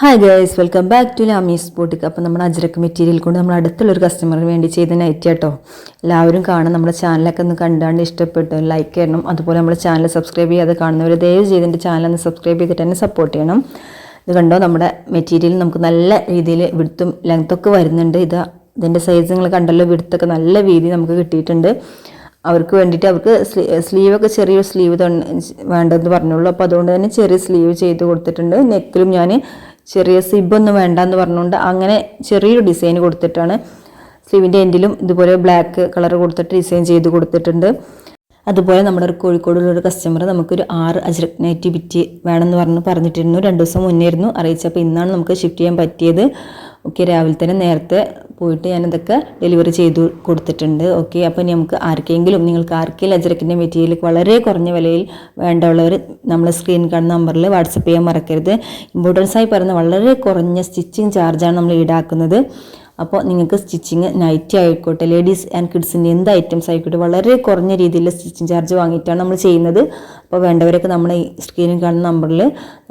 Hi girls welcome back to Lamees boutique അപ്പോൾ നമ്മൾ Ajrakh material കൊണ്ട് നമ്മൾ അടുത്തുള്ളൊരു കസ്റ്റമറിന് വേണ്ടി ചെയ്ത നൈറ്റ് കേട്ടോ എല്ലാവരും കാണാൻ നമ്മുടെ ചാനലൊക്കെ ഒന്ന് കണ്ടാണ്ട് ഇഷ്ടപ്പെട്ടു ലൈക്ക് ചെയ്യണം. അതുപോലെ നമ്മുടെ ചാനൽ സബ്സ്ക്രൈബ് ചെയ്യാതെ കാണുന്നവർ ദയവ് ചെയ്ത് എന്റെ ചാനൽ ഒന്ന് സബ്സ്ക്രൈബ് ചെയ്തിട്ട് തന്നെ സപ്പോർട്ട് ചെയ്യണം. ഇത് കണ്ടോ നമ്മുടെ മെറ്റീരിയൽ നമുക്ക് നല്ല രീതിയിൽ വിടുത്തും ലെങ്ത്തൊക്കെ വരുന്നുണ്ട്. ഇത് ഇതിന്റെ സൈസ് നിങ്ങൾ കണ്ടല്ലോ വിടുത്തൊക്കെ നല്ല വീതി നമുക്ക് കിട്ടിയിട്ടുണ്ട്. അവർക്ക് വേണ്ടിയിട്ട് അവർക്ക് സ്ലീവൊക്കെ ചെറിയൊരു സ്ലീവ് വേണ്ടതെന്ന് പറഞ്ഞുള്ളൂ. അപ്പോൾ അതുകൊണ്ട് തന്നെ ചെറിയ സ്ലീവ് ചെയ്ത് കൊടുത്തിട്ടുണ്ട്. നെക്കിലും ഞാൻ ചെറിയ സിബൊന്നും വേണ്ട എന്ന് പറഞ്ഞുകൊണ്ട് അങ്ങനെ ചെറിയൊരു ഡിസൈൻ കൊടുത്തിട്ടാണ് സ്ലീവിന്റെ എൻഡിലും ഇതുപോലെ ബ്ലാക്ക് കളർ കൊടുത്തിട്ട് ഡിസൈൻ ചെയ്ത് കൊടുത്തിട്ടുണ്ട്. അതുപോലെ നമ്മുടെ ഒരു കോഴിക്കോടുള്ള ഒരു കസ്റ്റമർ നമുക്കൊരു ആറ് അജ്രക് നൈറ്റി വേണമെന്ന് പറഞ്ഞ് പറഞ്ഞിട്ടിരുന്നു. രണ്ട് ദിവസം മുന്നേ ആയിരുന്നു. അറിയിച്ചപ്പോൾ ഇന്നാണ് നമുക്ക് ഷിഫ്റ്റ് ചെയ്യാൻ പറ്റിയത്. ഓക്കെ രാവിലെ തന്നെ നേരത്തെ പോയിട്ട് ഞാനതൊക്കെ ഡെലിവറി ചെയ്തു കൊടുത്തിട്ടുണ്ട്. ഓക്കെ അപ്പോൾ നമുക്ക് ആർക്കെങ്കിലും നിങ്ങൾക്ക് ആർക്കെങ്കിലും അജ്രക്കിന്റെ മെറ്റീരിയൽ വളരെ കുറഞ്ഞ വിലയിൽ വേണ്ടമുള്ളവർ നമ്മളെ സ്ക്രീൻ കാണുന്ന നമ്പറിൽ വാട്സപ്പ് ചെയ്യാൻ മറക്കരുത്. ഇമ്പോർട്ടൻസ് ആയി പറയുന്ന വളരെ കുറഞ്ഞ സ്റ്റിച്ചിങ് ചാർജാണ് നമ്മൾ ഈടാക്കുന്നത്. അപ്പോൾ നിങ്ങൾക്ക് സ്റ്റിച്ചിങ് നൈറ്റി ആയിക്കോട്ടെ ലേഡീസ് ആൻഡ് കിഡ്സിന്റെ എന്ത് ഐറ്റംസ് ആയിക്കോട്ടെ വളരെ കുറഞ്ഞ രീതിയിൽ സ്റ്റിച്ചിങ് ചാർജ് വാങ്ങിയിട്ടാണ് നമ്മൾ ചെയ്യുന്നത്. അപ്പോൾ വേണ്ടവരൊക്കെ നമ്മളെ ഈ സ്ക്രീനിൽ കാണുന്ന നമ്പറിൽ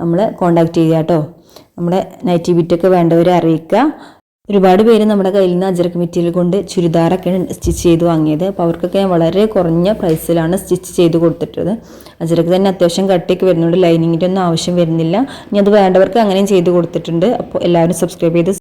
നമ്മൾ കോൺടാക്റ്റ് ചെയ്യുക കേട്ടോ. നമ്മുടെ നൈറ്റി ബിറ്റൊക്കെ വേണ്ടവരെ അറിയിക്കുക. ഒരുപാട് പേര് നമ്മുടെ കയ്യിൽ നിന്ന് അജരക്ക് മെറ്റീരിയൽ കൊണ്ട് ചുരിദാറൊക്കെ സ്റ്റിച്ച് ചെയ്ത് വാങ്ങിയത്. അപ്പോൾ അവർക്കൊക്കെ വളരെ കുറഞ്ഞ പ്രൈസിലാണ് സ്റ്റിച്ച് ചെയ്ത് കൊടുത്തിട്ടത്. അജരക്ക് തന്നെ അത്യാവശ്യം കട്ടിയൊക്കെ വരുന്നുണ്ട്. ലൈനിങ്ങിന്റെ ഒന്നും ആവശ്യം വരുന്നില്ല. ഇനി അത് വേണ്ടവർക്ക് അങ്ങനെയും ചെയ്ത് കൊടുത്തിട്ടുണ്ട്. അപ്പോൾ എല്ലാവരും സബ്സ്ക്രൈബ് ചെയ്ത്